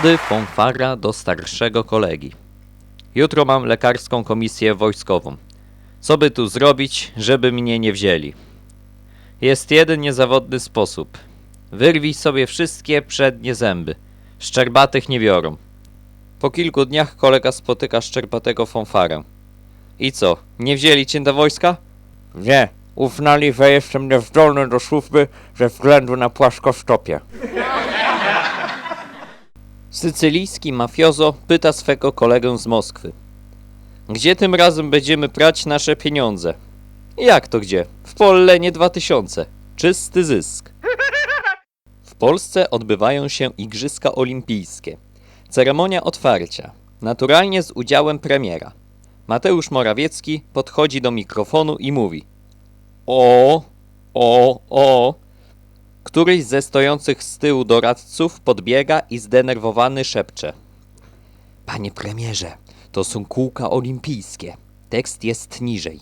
Zawody fanfara do starszego kolegi. Jutro mam lekarską komisję wojskową. Co by tu zrobić, żeby mnie nie wzięli? Jest jeden niezawodny sposób. Wyrwij sobie wszystkie przednie zęby. Szczerbatych nie biorą. Po kilku dniach kolega spotyka szczerbatego fanfarę. I co, nie wzięli cię do wojska? Nie, uznali, że jestem niezdolny do służby ze względu na płaskostopie. Sycylijski mafiozo pyta swego kolegę z Moskwy. Gdzie tym razem będziemy prać nasze pieniądze? Jak to gdzie? W Pollenie 2000. Czysty zysk. W Polsce odbywają się Igrzyska Olimpijskie. Ceremonia otwarcia. Naturalnie z udziałem premiera. Mateusz Morawiecki podchodzi do mikrofonu i mówi: O, o, o. Któryś ze stojących z tyłu doradców podbiega i zdenerwowany szepcze. Panie premierze, to są kółka olimpijskie. Tekst jest niżej.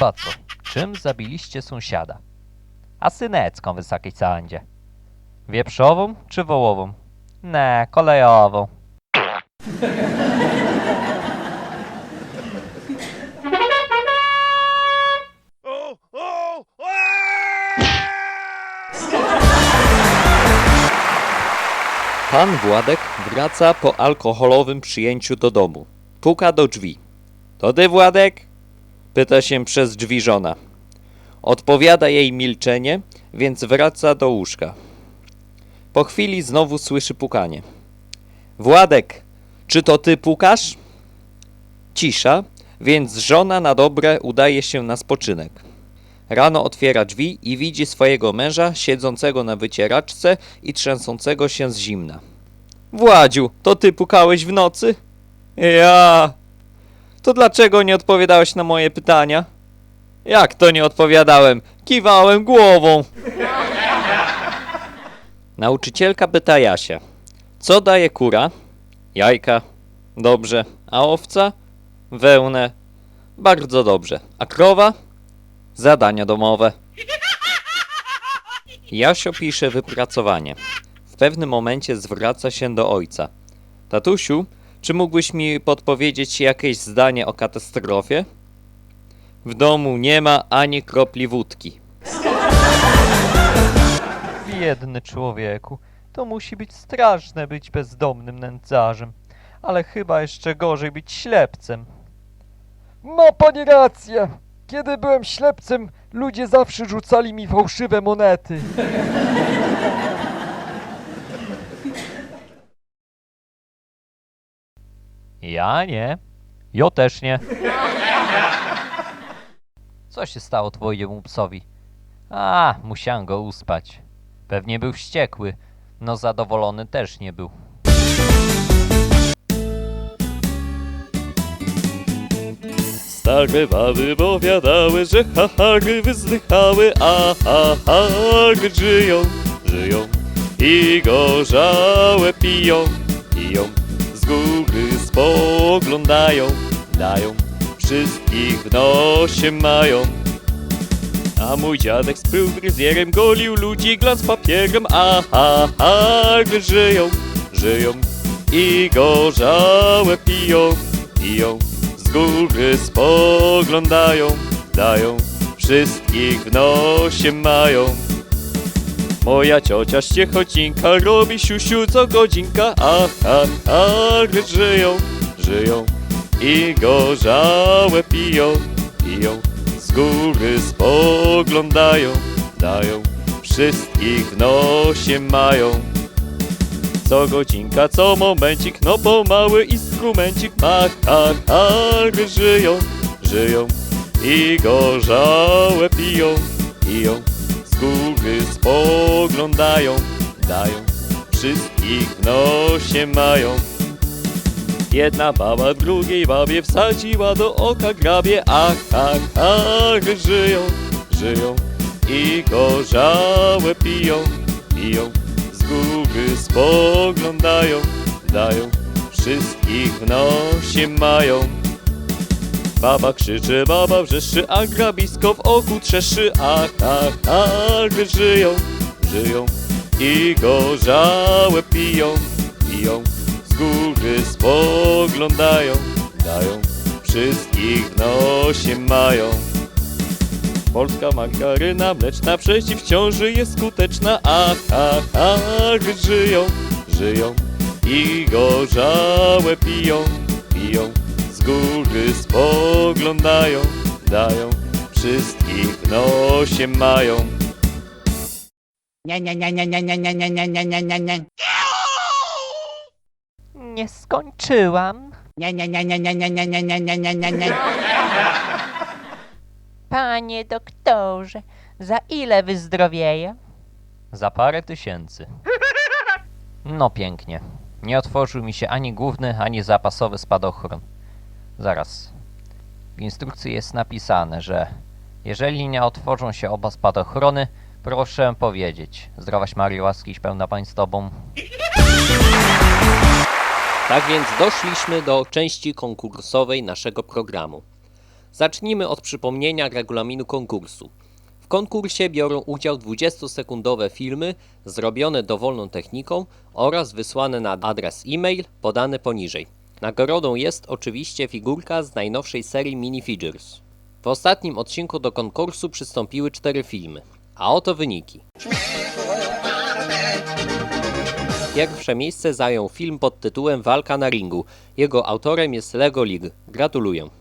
Baco, czym zabiliście sąsiada? A synecką wysokiej sądzie. Wieprzową czy wołową? Nie, kolejową. Pan Władek wraca po alkoholowym przyjęciu do domu. Puka do drzwi. To ty, Władek? Pyta się przez drzwi żona. Odpowiada jej milczenie, więc wraca do łóżka. Po chwili znowu słyszy pukanie. Władek, czy to ty pukasz? Cisza, więc żona na dobre udaje się na spoczynek. Rano otwiera drzwi i widzi swojego męża siedzącego na wycieraczce i trzęsącego się z zimna. Władziu, to ty pukałeś w nocy? Ja. To dlaczego nie odpowiadałeś na moje pytania? Jak to nie odpowiadałem? Kiwałem głową. Nauczycielka pyta Jasia. Co daje kura? Jajka. Dobrze. A owca? Wełnę. Bardzo dobrze. A krowa? Zadania domowe. Jasio pisze wypracowanie. W pewnym momencie zwraca się do ojca. Tatusiu, czy mógłbyś mi podpowiedzieć jakieś zdanie o katastrofie? W domu nie ma ani kropli wódki. Biedny człowieku, to musi być straszne być bezdomnym nędzarzem, ale chyba jeszcze gorzej być ślepcem. Ma pani rację. Kiedy byłem ślepcem, ludzie zawsze rzucali mi fałszywe monety. Ja nie. Ja też nie. Co się stało twojemu psowi? A, musiałem go uspać. Pewnie był wściekły, no zadowolony też nie był. Stare baby powiadały, że hahary wyzdychały, a hahary żyją, żyją i gorzałe piją, piją, z góry spoglądają, dają, wszystkich w nosie mają. A mój dziadek z pulweryzjerem golił ludzi glans papierem, a hahary żyją, żyją i gorzałe piją, piją, z góry spoglądają, dają, wszystkich w nosie mają. Moja ciocia ściechocinka robi siusiu co godzinka, a ha, ha, żyją, żyją i gorzałe piją, piją, z góry spoglądają, dają, wszystkich w nosie mają. Co godzinka, co momencik, no pomały instrumencik ma, ha, ha, żyją, żyją i gorzałe piją, piją, z góry spoglądają, dają, wszystkich w nosie mają. Jedna baba drugiej babie wsadziła do oka grabie, a ha, ha, żyją, żyją i gorzałe piją, piją, z góry spoglądają, dają, wszystkich w nosie mają. Baba krzyczy, baba wrzeszczy, a grabisko w oku trzeszczy. Ach, ach, ach, żyją, żyją i gorzałe piją, piją. Góry spoglądają, dają, wszystkich w nosie mają. Polska margaryna mleczna przeciw ciąży jest skuteczna. Ach, ach, ach, żyją, żyją i gorzałe piją, piją. Z góry spoglądają, dają, wszystkich w nosie mają. Nie, nie, nie, nie, nie, nie, nie, nie, nie, nie, nie, nie, nie. Skończyłam. Nie, nie, nie, nie, nie, nie, nie, nie, nie, nie, nie, nie, nie. Panie doktorze, za ile wyzdrowieję? Za parę tysięcy. No pięknie. Nie otworzył mi się ani główny, ani zapasowy spadochron. Zaraz. W instrukcji jest napisane, że jeżeli nie otworzą się oba spadochrony, proszę powiedzieć. Zdrowaś Marii, łaskiś pełna Pań z Tobą. Tak więc doszliśmy do części konkursowej naszego programu. Zacznijmy od przypomnienia regulaminu konkursu. W konkursie biorą udział 20-sekundowe filmy zrobione dowolną techniką oraz wysłane na adres e-mail podany poniżej. Nagrodą jest oczywiście figurka z najnowszej serii Minifigures. W ostatnim odcinku do konkursu przystąpiły cztery filmy. A oto wyniki. Pierwsze miejsce zajął film pod tytułem Walka na ringu. Jego autorem jest Lego League. Gratuluję.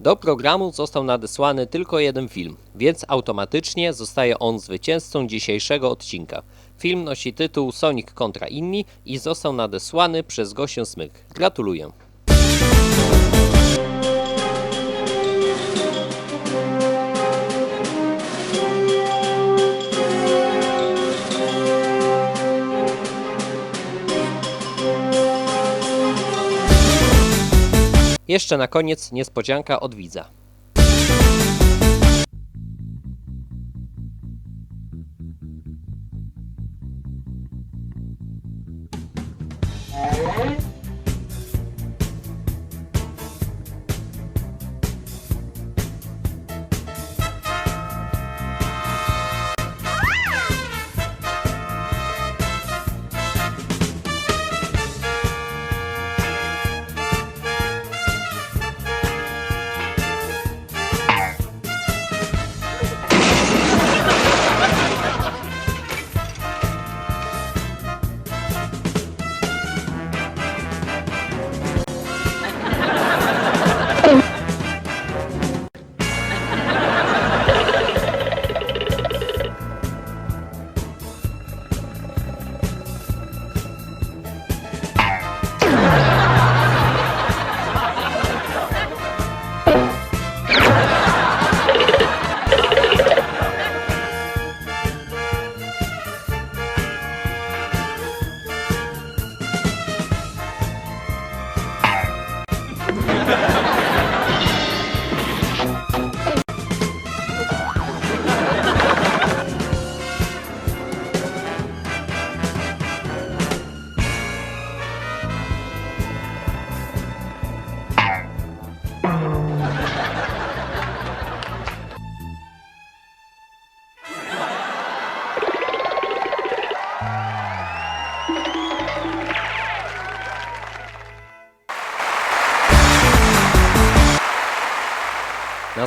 Do programu został nadesłany tylko jeden film, więc automatycznie zostaje on zwycięzcą dzisiejszego odcinka. Film nosi tytuł Sonic kontra inni i został nadesłany przez Gosię Smyk. Gratuluję. Jeszcze na koniec niespodzianka od widza.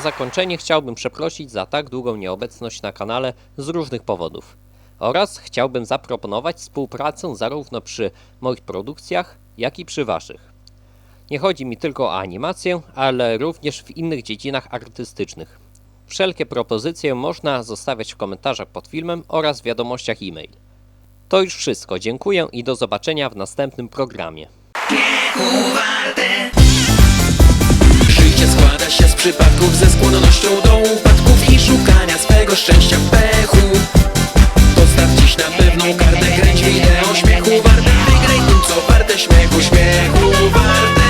Zakończenie chciałbym przeprosić za tak długą nieobecność na kanale z różnych powodów. Oraz chciałbym zaproponować współpracę zarówno przy moich produkcjach, jak i przy waszych. Nie chodzi mi tylko o animację, ale również w innych dziedzinach artystycznych. Wszelkie propozycje można zostawiać w komentarzach pod filmem oraz w wiadomościach e-mail. To już wszystko, dziękuję i do zobaczenia w następnym programie składa się z przypadków ze skłonnością do upadków i szukania swego szczęścia w pechu. Postaw dziś na pewną kartę, kręć wideo śmiechu warte. Wygraj tym co warte śmiechu, śmiechu warte.